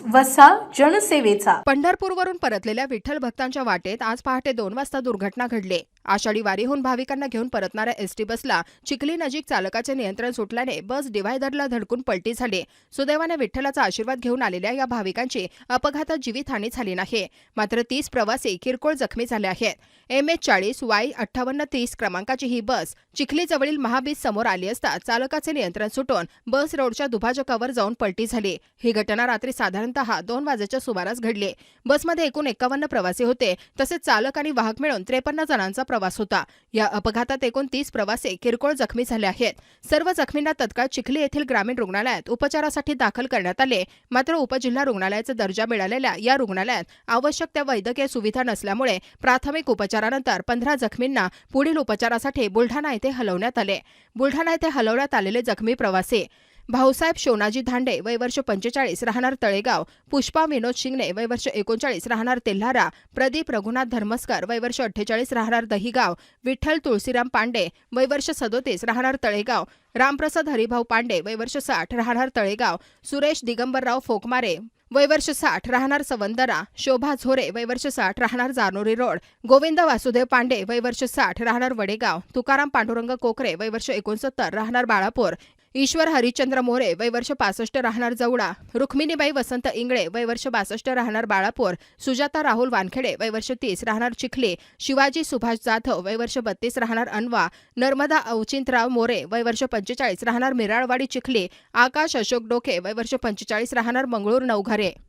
News वसा जनसेवेचा. पंढरपूरवरून परतलेल्या विठ्ठल भक्तांच्या वाटेत आज पहाटे दोन वाजता दुर्घटना घडली. आषाढी वारीहून भाविकांना घेऊन परतणाऱ्या एसटी बसला चिखली नजीक चालकाचे नियंत्रण सुटल्याने बस डिव्हायडरला धडकून पलटी झाली. सुदैवाने विठ्ठलाचा आशीर्वाद घेऊन आलेल्या या भाविकांची अपघातात जीवितहानी झाली नाही. मात्र तीस प्रवासी किरकोळ जखमी झाले आहेत. एम एच चाळीस वाय अठ्ठावन्न तीस क्रमांकाची ही बस चिखलीजवळील महाबीज समोर आली असता चालकाचे नियंत्रण सुटून बस रोडच्या दुभाजकावर जाऊन पलटी झाली. ही घटना रात्री साधारणतः दोन वाजेच्या सुमारास घडली. बसमध्ये एकूण एकावन्न प्रवासी होते. तसेच चालक आणि वाहक मिळून त्रेपन्न जणांचा प्रवास होता. या अपघातात एकूण तीस प्रवासी किरकोळ जखमी झाले आहेत. सर्व जखमींना तत्काळ चिखली येथील ग्रामीण रुग्णालयात उपचारासाठी दाखल करण्यात आले. मात्र उपजिल्हा रुग्णालयाचा दर्जा मिळालेल्या या रुग्णालयात आवश्यक त्या वैद्यकीय सुविधा नसल्यामुळे प्राथमिक उपचारानंतर पंधरा जखमींना पुढील उपचारासाठी बुलढाणा येथे हलवण्यात आले. बुलढाणा येथे हलवण्यात आलेले जखमी प्रवासी भाऊसाहेब शोनाजी धांडे वय वर्ष पंचेचाळीस राहणार तळेगाव. पुष्पा विनोद शिंगणे वय वर्ष एकोणचाळीस राहणार तेल्हारा. प्रदीप रघुनाथ धर्मस्कर वय वर्ष अठ्ठेचाळीस राहणार दहिगाव. विठ्ठल तुळशीराम पांडे वय वर्ष सदोतीस राहणार तळेगाव. रामप्रसाद हरिभाऊ पांडे वय वर्ष साठ राहणार तळेगाव. सुरेश दिगंबरराव फोकमारे वय वर्ष साठ राहणार सवंदरा शोभा झोरे वय वर्ष साठ राहणार जारनोरी रोड. गोविंद वासुदेव पांडे वय वर्ष साठ राहणार वडेगाव. तुकाराम पांडुरंग कोकरे वय वर्ष एकोणसत्तर राहणार बाळापूर. ईश्वर हरिश्चंद्र मोरे वय वर्ष पासष्ट राहणार जवळा रुक्मिणीबाई वसंत इंगळे वय वर्ष बासष्ट राहणार बाळापूर. सुजाता राहुल वानखेडे वय वर्ष तीस राहणार चिखले. शिवाजी सुभाष जाधव वय वर्ष बत्तीस राहणार अनवा. नर्मदा अवचिंतराव मोरे वय वर्ष पंचेचाळीस राहणार मिराळवाडी चिखली. आकाश अशोक डोके वय वर्ष पंचेचाळीस राहणार मंगळूर नवघरे.